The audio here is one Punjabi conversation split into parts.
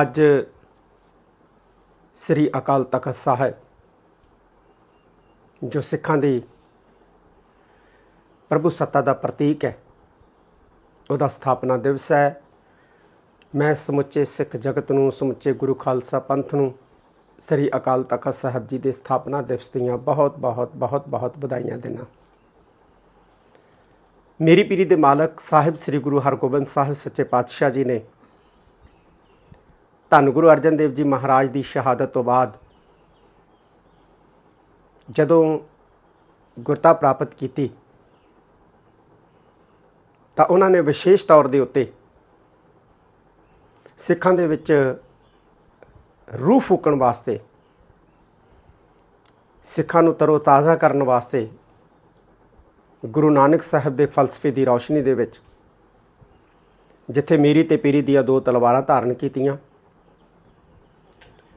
ਅੱਜ ਸ੍ਰੀ ਅਕਾਲ ਤਖਤ ਸਾਹਿਬ, ਜੋ ਸਿੱਖਾਂ ਦੀ ਪ੍ਰਭੂ ਸੱਤਾ ਦਾ ਪ੍ਰਤੀਕ ਹੈ, ਉਹਦਾ ਸਥਾਪਨਾ ਦਿਵਸ ਹੈ। ਮੈਂ ਸਮੁੱਚੇ ਸਿੱਖ ਜਗਤ ਨੂੰ, ਸਮੁੱਚੇ ਗੁਰੂ ਖਾਲਸਾ ਪੰਥ ਨੂੰ, ਸ੍ਰੀ ਅਕਾਲ ਤਖਤ ਸਾਹਿਬ ਜੀ ਦੇ ਸਥਾਪਨਾ ਦਿਵਸ ਦੀਆਂ ਬਹੁਤ ਬਹੁਤ ਬਹੁਤ ਬਹੁਤ ਵਧਾਈਆਂ ਦਿੰਦਾ। ਮੇਰੀ ਪੀਰੀ ਦੇ ਮਾਲਕ ਸਾਹਿਬ ਸ੍ਰੀ ਗੁਰੂ ਹਰਗੋਬਿੰਦ ਸਾਹਿਬ ਸੱਚੇ ਪਾਤਸ਼ਾਹ ਜੀ ਨੇ ਧੰਨ ਗੁਰੂ ਅਰਜਨ ਦੇਵ ਜੀ ਮਹਾਰਾਜ ਦੀ ਸ਼ਹਾਦਤ ਤੋਂ ਬਾਅਦ ਜਦੋਂ ਗੁਰਤਾ ਪ੍ਰਾਪਤ ਕੀਤੀ, ਤਾਂ ਉਹਨਾਂ ਨੇ ਵਿਸ਼ੇਸ਼ ਤੌਰ ਦੇ ਉੱਤੇ ਸਿੱਖਾਂ ਦੇ ਵਿੱਚ ਰੂਹ ਫੂਕਣ ਵਾਸਤੇ, ਸਿੱਖਾਂ ਨੂੰ ਤਰੋ-ਤਾਜ਼ਾ ਕਰਨ ਵਾਸਤੇ ਗੁਰੂ ਨਾਨਕ ਸਾਹਿਬ ਦੇ ਫਲਸਫੇ ਦੀ ਰੌਸ਼ਨੀ ਦੇ ਵਿੱਚ, ਜਿੱਥੇ ਮੀਰੀ ਤੇ ਪੀਰੀ ਦੀਆਂ ਦੋ ਤਲਵਾਰਾਂ ਧਾਰਨ ਕੀਤੀਆਂ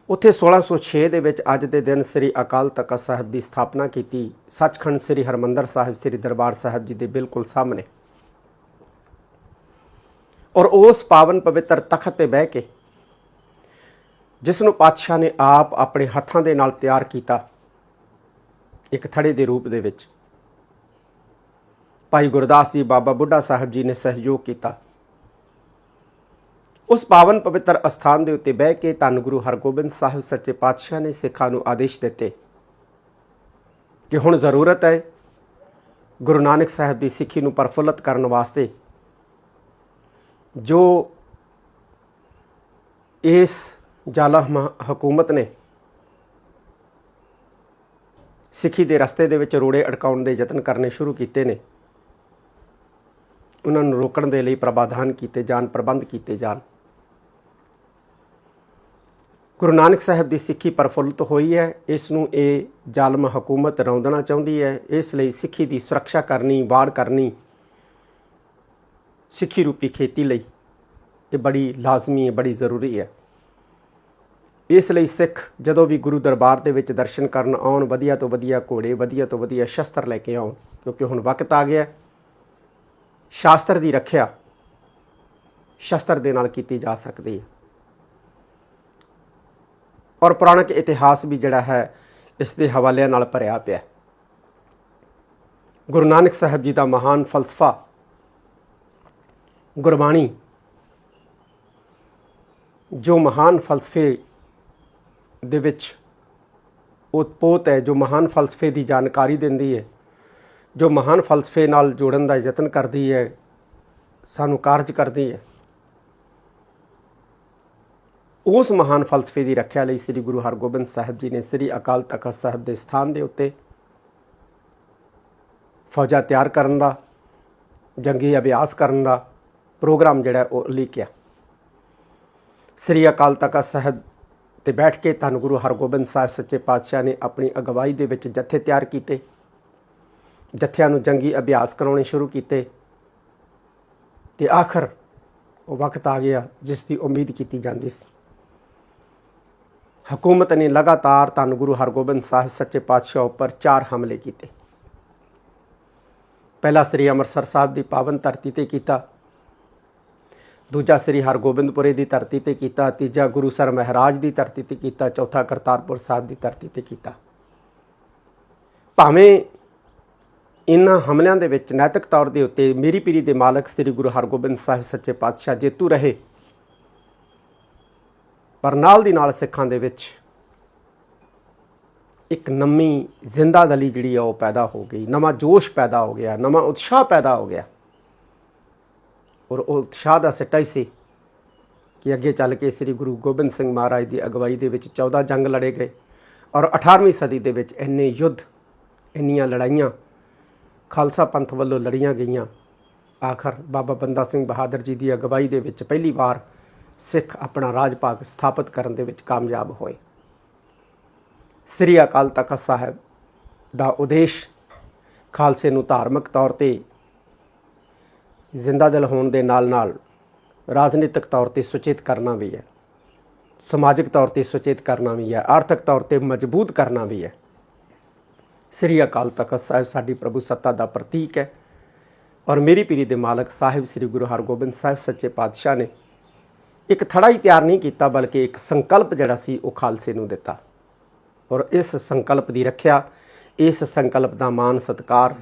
ਉੱਥੇ 1606 ਦੇ ਵਿੱਚ ਅੱਜ ਦੇ ਦਿਨ ਸ੍ਰੀ ਅਕਾਲ ਤਖਤ ਸਾਹਿਬ ਦੀ ਸਥਾਪਨਾ ਕੀਤੀ। ਸੱਚਖੰਡ ਸ੍ਰੀ ਹਰਮੰਦਰ ਸਾਹਿਬ, ਸ੍ਰੀ ਦਰਬਾਰ ਸਾਹਿਬ ਜੀ ਦੇ ਬਿਲਕੁਲ ਸਾਹਮਣੇ। ਔਰ ਉਸ ਪਾਵਨ ਪਵਿੱਤਰ ਤਖਤ ਤੇ ਬਹਿ ਕੇ ਜਿਸ ਨੂੰ ਪਾਤਸ਼ਾਹ ਨੇ ਆਪ ਆਪਣੇ ਹੱਥਾਂ ਦੇ ਨਾਲ ਤਿਆਰ ਕੀਤਾ, ਇੱਕ ਥੜੇ ਦੇ ਰੂਪ ਦੇ ਵਿੱਚ। ਭਾਈ ਗੁਰਦਾਸ ਜੀ ਬਾਬਾ ਬੁੱਢਾ ਸਾਹਿਬ ਜੀ ਨੇ ਸਹਿਯੋਗ ਕੀਤਾ। ਉਸ ਪਾਵਨ ਪਵਿੱਤਰ ਅਸਥਾਨ ਦੇ ਉੱਤੇ ਬਹਿ ਕੇ ਧੰਨ ਗੁਰੂ ਹਰਗੋਬਿੰਦ ਸਾਹਿਬ ਸੱਚੇ ਪਾਤਸ਼ਾਹ ਨੇ ਸਿੱਖਾਂ ਨੂੰ ਆਦੇਸ਼ ਦਿੱਤੇ ਕਿ ਹੁਣ ਜ਼ਰੂਰਤ ਹੈ ਗੁਰੂ ਨਾਨਕ ਸਾਹਿਬ ਦੀ ਸਿੱਖੀ ਨੂੰ ਪਰਫੁੱਲਤ ਕਰਨ ਵਾਸਤੇ ਜੋ ਇਸ ਜ਼ਾਲਮ ਹਕੂਮਤ ਨੇ ਸਿੱਖੀ ਦੇ ਰਸਤੇ ਦੇ ਵਿੱਚ ਰੋੜੇ ਅਟਕਾਉਣ ਦੇ ਯਤਨ ਕਰਨੇ ਸ਼ੁਰੂ ਕੀਤੇ ਨੇ, ਉਹਨਾਂ ਨੂੰ ਰੋਕਣ ਦੇ ਲਈ ਪ੍ਰਬੰਧਨ ਕੀਤੇ ਜਾਣ, ਪ੍ਰਬੰਧ ਕੀਤੇ ਜਾਣ। ਗੁਰੂ ਨਾਨਕ ਸਾਹਿਬ ਦੀ ਸਿੱਖੀ ਪਰਫੁੱਲਤ ਹੋਈ ਹੈ। ਇਸ ਨੂੰ ਇਹ ਜ਼ਾਲਮ ਹਕੂਮਤ ਰੌਂਦਣਾ ਚਾਹੁੰਦੀ ਹੈ। ਇਸ ਲਈ ਸਿੱਖੀ ਦੀ ਸੁਰੱਖਿਆ ਕਰਨੀ, ਵਾੜ ਕਰਨੀ, ਸਿੱਖੀ ਰੂਪੀ ਖੇਤੀ ਲਈ ਇਹ ਬੜੀ ਲਾਜ਼ਮੀ ਹੈ ਬੜੀ ਜ਼ਰੂਰੀ ਹੈ। ਇਸ ਲਈ ਸਿੱਖ ਜਦੋਂ ਵੀ ਗੁਰੂ ਦਰਬਾਰ ਦੇ ਵਿੱਚ ਦਰਸ਼ਨ ਕਰਨ ਆਉਣ, ਵਧੀਆ ਤੋਂ ਵਧੀਆ ਘੋੜੇ, ਵਧੀਆ ਤੋਂ ਵਧੀਆ ਸ਼ਸਤਰ ਲੈ ਕੇ ਆਉਣ, ਕਿਉਂਕਿ ਹੁਣ ਵਕਤ ਆ ਗਿਆ ਸ਼ਾਸਤਰ ਦੀ ਰੱਖਿਆ ਸ਼ਸਤਰ ਦੇ ਨਾਲ ਕੀਤੀ ਜਾ ਸਕਦੀ ਹੈ। ਔਰ ਪੁਰਾਣਕ ਇਤਿਹਾਸ ਵੀ ਜਿਹੜਾ ਹੈ, ਇਸ ਦੇ ਹਵਾਲਿਆਂ ਨਾਲ ਭਰਿਆ ਪਿਆ ਗੁਰੂ ਨਾਨਕ ਸਾਹਿਬ ਜੀ ਦਾ ਮਹਾਨ ਫਲਸਫਾ, ਗੁਰਬਾਣੀ, ਜੋ ਮਹਾਨ ਫਲਸਫੇ ਦੇ ਵਿੱਚ ਉਤਪੋਤ ਹੈ, ਜੋ ਮਹਾਨ ਫਲਸਫੇ ਦੀ ਜਾਣਕਾਰੀ ਦਿੰਦੀ ਹੈ, ਜੋ ਮਹਾਨ ਫਲਸਫੇ ਨਾਲ ਜੋੜਨ ਦਾ ਯਤਨ ਕਰਦੀ ਹੈ, ਸਾਨੂੰ ਕਾਰਜ ਕਰਦੀ ਹੈ। ਉਸ ਮਹਾਨ ਫਲਸਫੇ ਦੀ ਰੱਖਿਆ ਲਈ ਸ੍ਰੀ ਗੁਰੂ ਹਰਗੋਬਿੰਦ ਸਾਹਿਬ ਜੀ ਨੇ ਸ੍ਰੀ ਅਕਾਲ ਤਖਤ ਸਾਹਿਬ ਦੇ ਸਥਾਨ ਦੇ ਉੱਤੇ ਫੌਜਾਂ ਤਿਆਰ ਕਰਨ ਦਾ, ਜੰਗੀ ਅਭਿਆਸ ਕਰਨ ਦਾ ਪ੍ਰੋਗਰਾਮ ਜਿਹੜਾ ਉਹ ਲਿਖਿਆ ਸ੍ਰੀ ਅਕਾਲ ਤਖਤ ਸਾਹਿਬ ਤੇ ਬੈਠ ਕੇ ਧੰਨ ਗੁਰੂ ਹਰਗੋਬਿੰਦ ਸਾਹਿਬ ਸੱਚੇ ਪਾਤਸ਼ਾਹ ਨੇ ਆਪਣੀ ਅਗਵਾਈ ਦੇ ਵਿੱਚ ਜਥੇ ਤਿਆਰ ਕੀਤੇ। ਜਥਿਆਂ ਨੂੰ ਜੰਗੀ ਅਭਿਆਸ ਕਰਾਉਣੇ ਸ਼ੁਰੂ ਕੀਤੇ ਤੇ ਆਖਰ ਉਹ ਵਕਤ ਆ ਗਿਆ ਜਿਸ ਦੀ ਉਮੀਦ ਕੀਤੀ ਜਾਂਦੀ ਸੀ। ਹਕੂਮਤ ਨੇ ਲਗਾਤਾਰ ਧੰਨ ਗੁਰੂ ਹਰਗੋਬਿੰਦ ਸਾਹਿਬ ਸੱਚੇ ਪਾਤਸ਼ਾਹ ਉੱਪਰ ਚਾਰ ਹਮਲੇ ਕੀਤੇ। ਪਹਿਲਾ ਸ੍ਰੀ ਅੰਮ੍ਰਿਤਸਰ ਸਾਹਿਬ ਦੀ ਪਾਵਨ ਧਰਤੀ ਤੇ ਕੀਤਾ, ਦੂਜਾ ਸ੍ਰੀ ਹਰਗੋਬਿੰਦਪੁਰੇ ਦੀ ਧਰਤੀ ਤੇ ਕੀਤਾ, ਤੀਜਾ ਗੁਰੂ ਸਰ ਮਹਾਰਾਜ ਦੀ ਧਰਤੀ ਤੇ ਕੀਤਾ, ਚੌਥਾ ਕਰਤਾਰਪੁਰ ਸਾਹਿਬ ਦੀ ਧਰਤੀ ਤੇ ਕੀਤਾ। ਭਾਵੇਂ ਇਨ੍ਹਾਂ ਹਮਲਿਆਂ ਦੇ ਵਿੱਚ ਨੈਤਿਕ ਤੌਰ ਦੇ ਉੱਤੇ ਮੇਰੀ ਪੀਰੀ ਦੇ ਮਾਲਕ ਸ੍ਰੀ ਗੁਰੂ ਹਰਗੋਬਿੰਦ ਸਾਹਿਬ ਸੱਚੇ ਪਾਤਸ਼ਾਹ ਜੇਤੂ ਰਹੇ ਪਰ ਨਾਲ ਦੀ ਨਾਲ ਸਿੱਖਾਂ ਦੇ ਵਿੱਚ ਇੱਕ ਨਵੀਂ ਜ਼ਿੰਦਾ ਦਲੀ ਜਿਹੜੀ ਆ ਉਹ ਪੈਦਾ ਹੋ ਗਈ, ਨਵਾਂ ਜੋਸ਼ ਪੈਦਾ ਹੋ ਗਿਆ, ਨਵਾਂ ਉਤਸ਼ਾਹ ਪੈਦਾ ਹੋ ਗਿਆ। ਔਰ ਉਹ ਉਤਸ਼ਾਹ ਦਾ ਸਿੱਟਾ ਹੀ ਸੀ ਕਿ ਅੱਗੇ ਚੱਲ ਕੇ ਸ੍ਰੀ ਗੁਰੂ ਗੋਬਿੰਦ ਸਿੰਘ ਮਹਾਰਾਜ ਦੀ ਅਗਵਾਈ ਦੇ ਵਿੱਚ 14 ਜੰਗ ਲੜੇ ਗਏ ਔਰ 18ਵੀਂ ਸਦੀ ਦੇ ਵਿੱਚ ਇੰਨੇ ਯੁੱਧ, ਇੰਨੀਆਂ ਲੜਾਈਆਂ, ਖਾਲਸਾ ਪੰਥ ਵੱਲੋਂ ਲੜੀਆਂ ਗਈਆਂ। ਆਖਰ ਬਾਬਾ ਬੰਦਾ ਸਿੰਘ ਬਹਾਦਰ ਜੀ ਦੀ ਅਗਵਾਈ ਦੇ ਵਿੱਚ ਪਹਿਲੀ ਵਾਰ ਸਿੱਖ ਆਪਣਾ ਰਾਜ ਭਾਗ ਸਥਾਪਿਤ ਕਰਨ ਦੇ ਵਿੱਚ ਕਾਮਯਾਬ ਹੋਏ। ਸ੍ਰੀ ਅਕਾਲ ਤਖਤ ਸਾਹਿਬ ਦਾ ਉਦੇਸ਼ ਖਾਲਸੇ ਨੂੰ ਧਾਰਮਿਕ ਤੌਰ ਤੇ ਜ਼ਿੰਦਾ ਦਿਲ ਹੋਣ ਦੇ ਨਾਲ-ਨਾਲ ਰਾਜਨੀਤਿਕ ਤੌਰ ਤੇ ਸੁਚੇਤ ਕਰਨਾ ਵੀ ਹੈ, ਸਮਾਜਿਕ ਤੌਰ ਤੇ ਸੁਚੇਤ ਕਰਨਾ ਵੀ ਹੈ, ਆਰਥਿਕ ਤੌਰ ਤੇ ਮਜ਼ਬੂਤ ਕਰਨਾ ਵੀ ਹੈ। ਸ੍ਰੀ ਅਕਾਲ ਤਖਤ ਸਾਹਿਬ ਸਾਡੀ ਪ੍ਰਭੂ ਸੱਤਾ ਦਾ ਪ੍ਰਤੀਕ ਹੈ ਔਰ ਮੇਰੀ ਪੀਰੀ ਦੇ ਮਾਲਕ ਸਾਹਿਬ ਸ੍ਰੀ ਗੁਰੂ ਹਰਗੋਬਿੰਦ ਸਾਹਿਬ ਸੱਚੇ ਪਾਤਸ਼ਾਹ ਨੇ ਇੱਕ ਥੜਾ ਹੀ ਤਿਆਰ ਨਹੀਂ ਕੀਤਾ, ਬਲਕਿ ਇੱਕ ਸੰਕਲਪ ਜਿਹੜਾ ਸੀ ਉਹ ਖਾਲਸੇ ਨੂੰ ਦਿੱਤਾ। ਔਰ ਇਸ ਸੰਕਲਪ ਦੀ ਰੱਖਿਆ, ਇਸ ਸੰਕਲਪ ਦਾ ਮਾਨ ਸਤਕਾਰ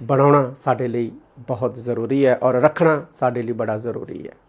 ਬਣਾਉਣਾ ਸਾਡੇ ਲਈ ਬਹੁਤ ਜ਼ਰੂਰੀ ਹੈ ਔਰ ਰੱਖਣਾ ਸਾਡੇ ਲਈ ਬੜਾ ਜ਼ਰੂਰੀ ਹੈ।